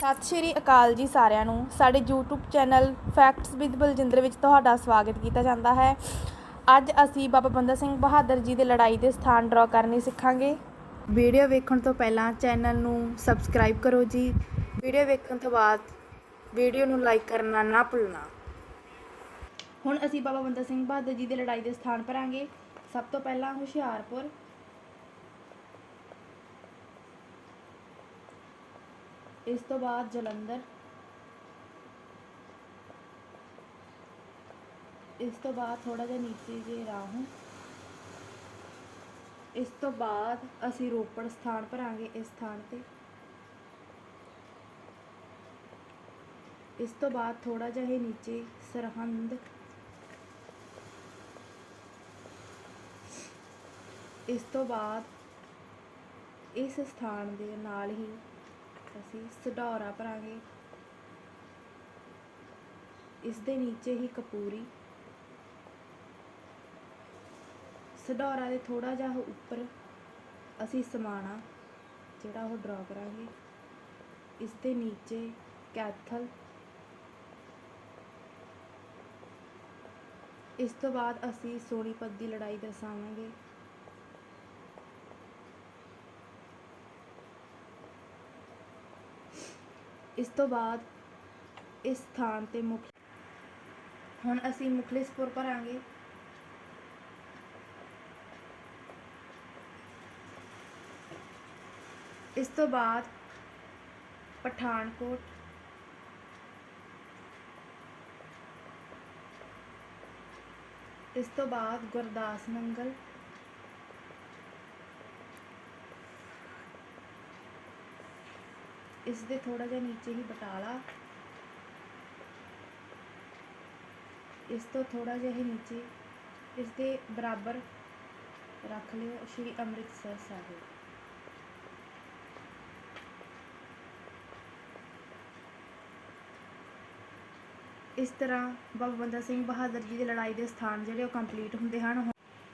ਸਤਿ ਸ਼੍ਰੀ ਅਕਾਲ ਜੀ ਸਾਰਿਆਂ ਨੂੰ। ਸਾਡੇ YouTube channel facts with Baljinder ਵਿੱਚ ਤੁਹਾਡਾ ਸਵਾਗਤ ਕੀਤਾ ਜਾਂਦਾ ਹੈ। ਅੱਜ ਅਸੀਂ ਬਾਬਾ ਬੰਦਾ ਸਿੰਘ ਬਹਾਦਰ ਜੀ ਦੇ ਲੜਾਈ ਦੇ ਸਥਾਨ ਡਰਾ ਕਰਨੇ ਸਿੱਖਾਂਗੇ। ਵੀਡੀਓ ਵੇਖਣ ਤੋਂ ਪਹਿਲਾਂ ਚੈਨਲ ਨੂੰ ਸਬਸਕ੍ਰਾਈਬ ਕਰੋ ਜੀ। ਵੀਡੀਓ ਵੇਖਣ ਤੋਂ ਬਾਅਦ ਵੀਡੀਓ ਨੂੰ ਲਾਈਕ ਕਰਨਾ ਨਾ ਭੁੱਲਣਾ। ਹੁਣ ਅਸੀਂ ਬਾਬਾ ਬੰਦਾ ਸਿੰਘ ਬਹਾਦਰ ਜੀ ਦੇ ਲੜਾਈ ਦੇ ਸਥਾਨ ਭਰਾਂਗੇ ਸਭ ਤੋਂ ਪਹਿਲਾਂ ਹੁਸ਼ਿਆਰਪੁਰ ਇਸ ਤੋਂ ਬਾਅਦ ਜਲੰਧਰ। ਇਸ ਤੋਂ ਬਾਅਦ ਥੋੜਾ ਜਿਹਾ ਨੀਚੇ ਜੇ ਰਾਹੋਂ ਇਸ ਤੋਂ ਬਾਅਦ ਅਸੀਂ ਰੋਪੜ ਸਥਾਨ ਭਰਾਂਗੇ ਇਸ ਸਥਾਨ ਤੇ। ਇਸ ਤੋਂ ਬਾਅਦ ਥੋੜਾ ਜਿਹਾ ਹੀ ਨੀਚੇ ਸਰਹੰਦ। ਇਸ ਤੋਂ ਬਾਅਦ ਇਸ ਸਥਾਨ ਦੇ ਨਾਲ ਹੀ ਅਸੀਂ ਸਡੌਰਾ ਭਰਾਂਗੇ ਇਸ ਦੇ ਨੀਚੇ ਹੀ ਕਪੂਰੀ। ਸਡੌਰਾ ਦੇ ਥੋੜਾ ਜਿਹਾ ਉੱਪਰ ਅਸੀਂ ਸਮਾਣਾ, ਜਿਹੜਾ ਉਹ ਡਰਾ ਕਰਾਂਗੇ। ਇਸ ਦੇ ਨੀਚੇ ਕੈਥਲ। ਇਸ ਤੋਂ ਬਾਅਦ ਅਸੀਂ ਸੋਨੀਪਤ ਦੀ ਲੜਾਈ ਦਰਸਾਵਾਂਗੇ। ਇਸ ਤੋਂ ਬਾਅਦ ਇਸ ਸਥਾਨ ਤੇ ਮੁਖ ਹੁਣ ਅਸੀਂ ਮੁਖਲਿਸਪੁਰ ਭਰਾਂਗੇ। ਇਸ ਤੋਂ ਬਾਅਦ ਪਠਾਨਕੋਟ। ਇਸ ਤੋਂ ਬਾਅਦ ਗੁਰਦਾਸ ਨੰਗਲ ਇਸ ਦੇ ਥੋੜਾ ਜਿਹਾ ਨੀਚੇ ਹੀ ਬਟਾਲਾ। ਇਸ ਤੋਂ ਥੋੜਾ ਜਿਹਾ ਹੀ ਨੀਚੇ। ਇਸ ਦੇ ਬਰਾਬਰ ਰੱਖ ਲਿਓ ਸ਼੍ਰੀ ਅੰਮ੍ਰਿਤਸਰ ਸਾਹਿਬ। ਇਸ ਤਰ੍ਹਾਂ ਬਾਬਾ ਬੰਦਾ ਸਿੰਘ ਬਹਾਦਰ ਜੀ ਦੀ ਲੜਾਈ ਦੇ ਸਥਾਨ ਜਿਹੜੇ ਉਹ ਕੰਪਲੀਟ ਹੁੰਦੇ ਹਨ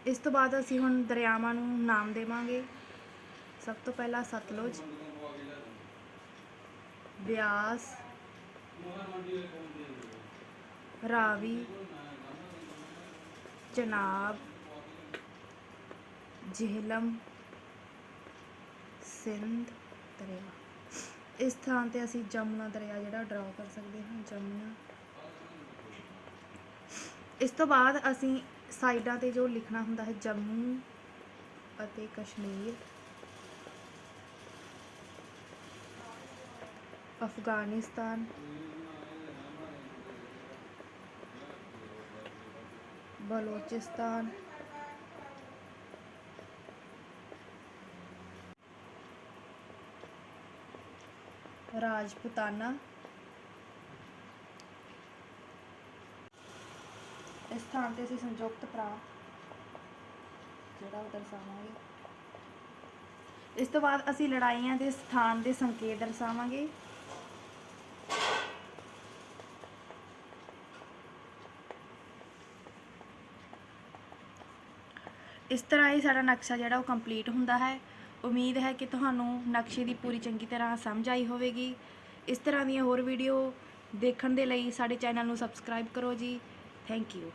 ਇਸ ਤੋਂ ਬਾਅਦ ਅਸੀਂ ਹੁਣ ਦਰਿਆਵਾਂ ਨੂੰ ਨਾਮ ਦੇਵਾਂਗੇ। ਸਭ ਤੋਂ ਪਹਿਲਾਂ ਸਤਲੁਜ। ਬਿਆਸ, ਰਾਵੀ, ਚਨਾਬ, ਜਿਹਲਮ, ਸਿੰਧ, ਦਰਿਆ। ਇਸ ਥਾਂ ਤੇ ਅਸੀਂ ਜਮਨਾ ਦਰਿਆ ਜਿਹੜਾ ਡਰਾ ਕਰ ਸਕਦੇ ਹਾਂ, ਜਮਨਾ। ਇਸ ਤੋਂ ਬਾਅਦ ਅਸੀਂ ਸਾਈਡਾਂ ਤੇ ਜੋ ਲਿਖਣਾ ਹੁੰਦਾ ਹੈ ਜੰਮੂ ਅਤੇ ਕਸ਼ਮੀਰ। ਅਫਗਾਨਿਸਤਾਨ। ਬਲੋਚਿਸਤਾਨ। ਰਾਜਪੂਤਾਨਾ। ਇਸ ਸਥਾਨ ਤੇ ਅਸੀਂ ਸੰਯੁਕਤ ਭਰਾ, ਜਿਹੜਾ ਉਹ ਦਰਸਾਵਾਂਗੇ ਇਸ ਤੋਂ ਬਾਅਦ ਅਸੀਂ ਲੜਾਈਆਂ ਦੇ ਸਥਾਨ ਦੇ ਸੰਕੇਤ ਦਰਸਾਵਾਂਗੇ। ਇਸ ਤਰ੍ਹਾਂ ਹੀ ਸਾਡਾ ਨਕਸ਼ਾ ਜਿਹੜਾ ਉਹ ਕੰਪਲੀਟ ਹੁੰਦਾ ਹੈ। ਉਮੀਦ ਹੈ ਕਿ ਤੁਹਾਨੂੰ ਨਕਸ਼ੇ ਦੀ ਪੂਰੀ ਚੰਗੀ ਤਰ੍ਹਾਂ ਸਮਝ ਆਈ ਹੋਵੇਗੀ। ਇਸ ਤਰ੍ਹਾਂ ਦੀਆਂ ਹੋਰ ਵੀਡੀਓ ਦੇਖਣ ਦੇ ਲਈ ਸਾਡੇ ਚੈਨਲ ਨੂੰ ਸਬਸਕ੍ਰਾਈਬ ਕਰੋ ਜੀ। Thank you